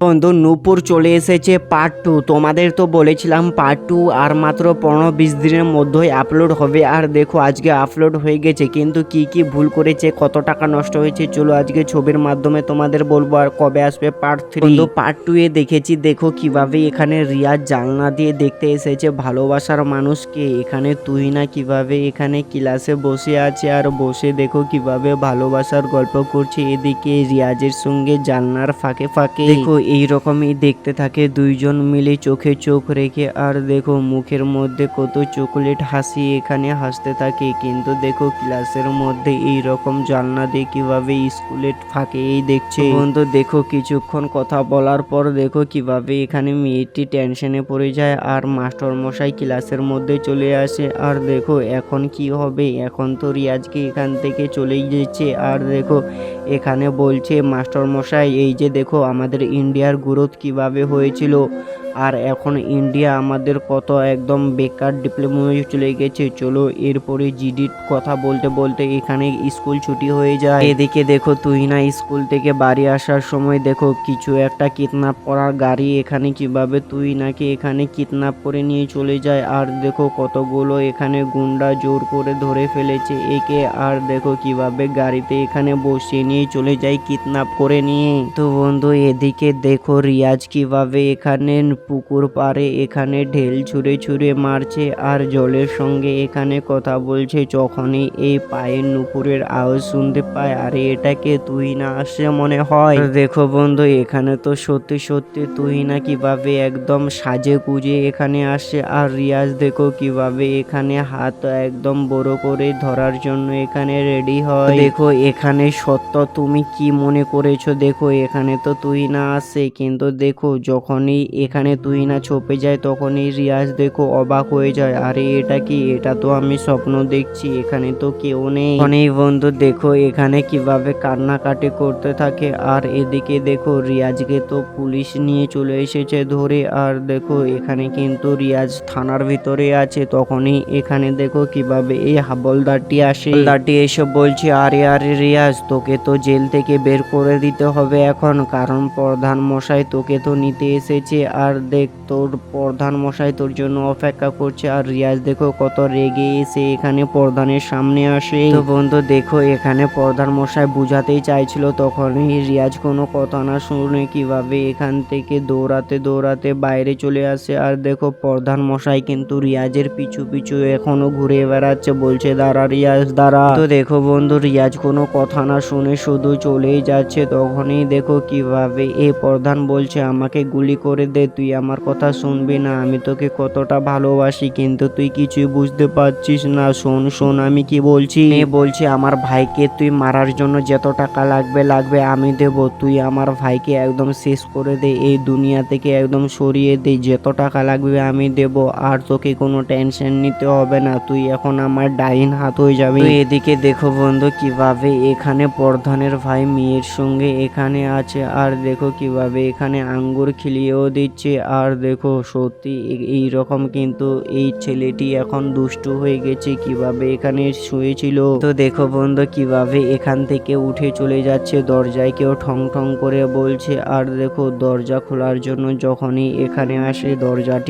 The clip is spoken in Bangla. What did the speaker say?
বন্ধু, নূপুর চলে এসেছে পার্ট টু তোমাদের তো বলেছিলাম পার্ট টু আর মাত্র পনেরো বিশ দিনের মধ্যেই আপলোড হবে। আর দেখো, আজকে আপলোড হয়ে গেছে, কিন্তু কি কি ভুল করেছে, কত টাকা নষ্ট হয়েছে, চলো আজকে ছবির মাধ্যমে তোমাদের বলব আর কবে আসবে পার্ট থ্রি বন্ধু পার্ট টু এ দেখেছি, দেখো কীভাবে এখানে রিয়াজ জানলা দিয়ে দেখতে এসেছে ভালোবাসার মানুষকে। এখানে তুই না কীভাবে এখানে ক্লাসে বসে আছে আর বসে দেখো কীভাবে ভালোবাসার গল্প করছে। এদিকে রিয়াজের সঙ্গে জানলার ফাঁকে ফাঁকে দেখো এই রকমই দেখতে থাকে। দুইজন মিলে চোখে চোখ রেখে, আর দেখো মুখের মধ্যে কত চকলেট হাসি এখানে হাসতে থাকে। কিন্তু দেখো ক্লাসের মধ্যে এই রকম জানলা দিয়ে কীভাবে স্কুলের এই দেখছে। বন্ধু, দেখো কিছুক্ষণ কথা বলার পর দেখো কীভাবে এখানে মেয়েটি টেনশনে পড়ে যায়, আর মাস্টার মশাই ক্লাসের মধ্যে চলে আসে। আর দেখো এখন কি হবে? এখন তো রিয়াজকে এখান থেকে চলেই যাচ্ছে। আর দেখো এখানে বলছে মাস্টার মশাই এই যে দেখো আমাদের ইন্ডিয়ার গ্রোথ কীভাবে হয়েছিল? আর এখন ইন্ডিয়া আমাদের কত একদম বেকার ডিপ্লোমা চলে গেছে, চলো এরপরে জিডির কথা বলতে বলতে এখানে স্কুল ছুটি হয়ে যায়। এদিকে দেখো তুই না স্কুল থেকে বাড়ি আসার সময় দেখো কিছু একটা কিডন্যাপ করার গাড়ি এখানে কীভাবে তুই নাকি এখানে কিডন্যাপ করে নিয়ে চলে যায়। আর দেখো কতগুলো এখানে গুন্ডা জোর করে ধরে ফেলেছে একে। আর দেখো কীভাবে গাড়িতে এখানে বসিয়ে নিয়ে চলে যায় কিডন্যাপ করে নিয়ে। তো বন্ধু, এদিকে দেখো, রিয়াজ কীভাবে এখানে পুকুর পাড়ে এখানে ঢেল ছুঁড়ে ছুঁড়ে মারছে আর জলের সঙ্গে এখানে কথা বলছে। যখনই এই পায়ের নুপুরের আওয়াজ শুনতে পায়, আরে এটাকে তুই না আসে মনে হয়? দেখো বন্ধু, এখানে তো সত্যি সত্যি তুই না কীভাবে একদম সাজে গুজে এখানে আসে আর রিয়াজ দেখো কীভাবে এখানে হাত একদম বড় করে ধরার জন্য এখানে রেডি হয়। দেখো, এখানে সত্য তুমি কি মনে করেছ? দেখো, এখানে তো তুই না আসে কিন্তু দেখো, যখনই এখানে তুই না ছপে যায়, তখনই রিয়াজ দেখো অবাক হয়ে যায়। আরে, এটা কি? এটা তো আমি স্বপ্ন দেখছি, এখানে তো কেউ নেই। অনেক বন্ধু, দেখো এখানে কীভাবে কান্নাকাটি করতে থাকে। আর এদিকে দেখো, রিয়াজকে তো পুলিশ নিয়ে চলে এসেছে ধরে। আর দেখো, এখানে কিন্তু রিয়াজ থানার ভিতরে আছে। তখনই এখানে দেখো কীভাবে এই হাবলদারটি আসে। হাবলদারটি এসে বলছে, আরে আরে, রিয়াজ, তোকে তো জেল থেকে বের করে দিতে হবে এখন। কারণ প্রধান মশাই তোকে তো নিতে এসেছে। আর দেখ তোর প্রধান মশাই তোর জন্য অপেক্ষা করছে। আর রিয়াজ দেখো কত রেগে এসে এখানে প্রধানের সামনে আসে। তো বন্ধু দেখো এখানে প্রধান মশাই বুঝাতেই চাইছিল তখনই রিয়াজ কোনো কথা না শুনে কীভাবে এখান থেকে দৌড়াতে দৌড়াতে বাইরে চলে আসে। আর দেখো প্রধান মশাই কিন্তু রিয়াজের পিছু পিছু এখনও ঘুরে বেড়াচ্ছে। বলছে দাঁড়া রিয়াজ দাঁড়া। তো দেখো বন্ধু রিয়াজ কোনো কথা না শুনে শুধু চলেই যাচ্ছে। তখনই দেখো কীভাবে এই প্রধান বলছে, আমাকে গুলি করে দে, তুই আমার কথা শুনবি না, আমি তোকে কতটা ভালোবাসি, কিন্তু তুই কিছুই বুঝতে পারছিস না, শোন শোন, আমি কি বলছি? এ বলছে, আমার ভাইকে তুই মারার জন্য যত টাকা লাগবে লাগবে, আমি দেব, তুই আমার ভাইকে একদম শেষ করে দে, এই দুনিয়া থেকে একদম সরিয়ে দে, যত টাকা লাগবে, আমি দেব, আর তোকে কোনো টেনশন নিতে হবে না, তুই এখন আমার ডাইন হাত হয়ে যাবে। এদিকে দেখো বন্ধু, কীভাবে এখানে প্রধানের ভাই মেয়ের সঙ্গে এখানে আছে, আর দেখো কীভাবে এখানে আঙ্গুর খিলিয়েও দিচ্ছে। আর দেখো, সত্যি এই রকম কিন্তু এই ছেলেটি এখন দুষ্টু হয়ে গেছে, কীভাবে এখানে শুয়েছিল। তো দেখো বন্ধু, কীভাবে এখান থেকে উঠে চলে যাচ্ছে, দরজায় কেউ ঠং ঠং করে বলছে। আর দেখো, দরজা খোলার জন্য যখনই এখানে আসে, দরজাটি